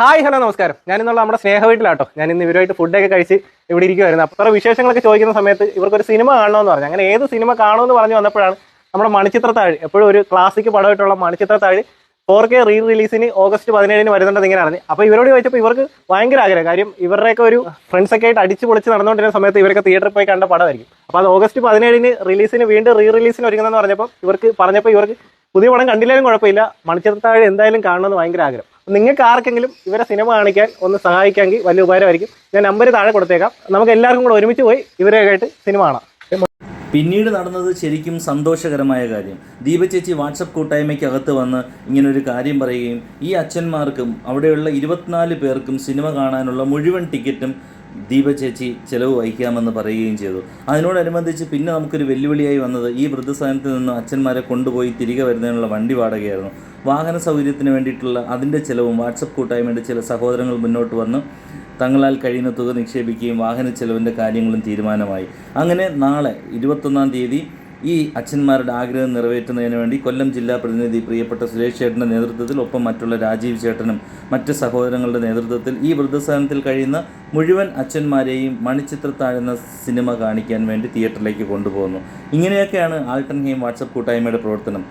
Hi hello നമസ്കാരം. ഞാൻ ഇന്നുള്ള നമ്മുടെ സ്നേഹ വീട്ടിലാട്ടോ. ഞാൻ ഇന്ന് ഇവരുമായിട്ട് ഫുഡൊക്കെ കഴിച്ച് ഇവിടെ ഇരിക്കുമായിരുന്നു അപ്പോൾ വിശേഷങ്ങളൊക്കെ ചോദിക്കുന്ന സമയത്ത് ഇവർക്കൊരു സിനിമ കാണണമെന്ന് പറഞ്ഞു. അങ്ങനെ ഏത് സിനിമ കാണുമെന്ന് പറഞ്ഞു വന്നപ്പോഴാണ് നമ്മുടെ മണിച്ചിത്രത്താഴ്. എപ്പോഴും ഒരു ക്ലാസിക് പടമായിട്ടുള്ള മണിച്ചിത്രത്താഴ് ഫോർ കെ റീ റിലീസിന് ഓഗസ്റ്റ് പതിനേഴിന് വരുന്നുണ്ടെന്ന് ഇങ്ങനെ അറിഞ്ഞു. അപ്പോൾ ഇവരോട് ചോദിച്ചപ്പോൾ ഇവർക്ക് ഭയങ്കര ആഗ്രഹം. കാര്യം ഇവരുടെയൊക്കെ ഒരു ഫ്രണ്ട്സ് ഒക്കെ ആയിട്ട് അടിച്ച് പൊളിച്ച് നടന്നുകൊണ്ടിരുന്ന സമയത്ത് ഇവരൊക്കെ തിയേറ്ററിൽ പോയി കണ്ട പടമായിരിക്കും. അപ്പോൾ അത് ഓഗസ്റ്റ് പതിനേഴിന് റിലീസിന് വീണ്ടും റീ റിലീസിന് ഒരുങ്ങുന്നതെന്ന് പറഞ്ഞപ്പോൾ ഇവർക്ക് പറഞ്ഞപ്പോൾ ഇവർക്ക് പുതിയ പടം കണ്ടില്ലാലും കുഴപ്പമില്ല. മണിച്ചിത്രത്താഴ് എന്തായാലും കാണണമെന്ന് ഭയങ്കര ആഗ്രഹം. നിങ്ങൾക്ക് ആർക്കെങ്കിലും ഇവരെ സിനിമ കാണിക്കാൻ ഒന്ന് സഹായിക്കാമെങ്കിൽ വലിയ ഉപകാരമായിരിക്കും. ഞാൻ നമ്പർ താഴെ കൊടുത്തേക്കാം. നമുക്ക് എല്ലാവർക്കും കൂടെ ഒരുമിച്ച് പോയി ഇവരെ കേട്ട് സിനിമ കാണാം. പിന്നീട് നടന്നത് ശരിക്കും സന്തോഷകരമായ കാര്യം. ദീപ ചേച്ചി വാട്സപ്പ് കൂട്ടായ്മയ്ക്കകത്ത് വന്ന് ഇങ്ങനൊരു കാര്യം പറയുകയും ഈ അച്ഛന്മാർക്കും അവിടെയുള്ള ഇരുപത്തിനാല് പേർക്കും സിനിമ കാണാനുള്ള മുഴുവൻ ടിക്കറ്റും ദീപ ചേച്ചി ചിലവ് വഹിക്കാമെന്ന് പറയുകയും ചെയ്തു. അതിനോടനുബന്ധിച്ച് പിന്നെ നമുക്കൊരു വെല്ലുവിളിയായി വന്നത് ഈ വൃദ്ധസദനത്തിൽ നിന്ന് അച്ഛന്മാരെ കൊണ്ടുപോയി തിരികെ വരുന്നതിനുള്ള വണ്ടി വാടകയായിരുന്നു. വാഹന സൗകര്യത്തിന് വേണ്ടിയിട്ടുള്ള അതിന്റെ ചിലവും വാട്സപ്പ് കൂട്ടായ്മയുടെ ചില സഹോദരങ്ങൾ മുന്നോട്ട് വന്ന് തങ്ങളാൽ കഴിയുന്ന തുക നിക്ഷേപിക്കുകയും വാഹന ചെലവിന്റെ കാര്യങ്ങളും തീരുമാനമായി. അങ്ങനെ നാളെ ഇരുപത്തൊന്നാം തീയതി ഈ അച്ഛന്മാരുടെ ആഗ്രഹം നിറവേറ്റുന്നതിന് വേണ്ടി കൊല്ലം ജില്ലാ പ്രതിനിധി പ്രിയപ്പെട്ട സുരേഷ് ചേട്ടന്റെ നേതൃത്വത്തിൽ ഒപ്പം മറ്റുള്ള രാജീവ് ചേട്ടനും മറ്റ് സഹോദരങ്ങളുടെ നേതൃത്വത്തിൽ ഈ വൃദ്ധസദനത്തിൽ കഴിയുന്ന മുഴുവൻ അച്ഛന്മാരെയും മണിച്ചിത്രത്താഴുന്ന സിനിമ കാണിക്കാൻ വേണ്ടി തിയേറ്ററിലേക്ക് കൊണ്ടുപോകുന്നു. ഇങ്ങനെയൊക്കെയാണ് ആൾട്ടൻഹെയിം വാട്സപ്പ് കൂട്ടായ്മയുടെ പ്രവർത്തനം.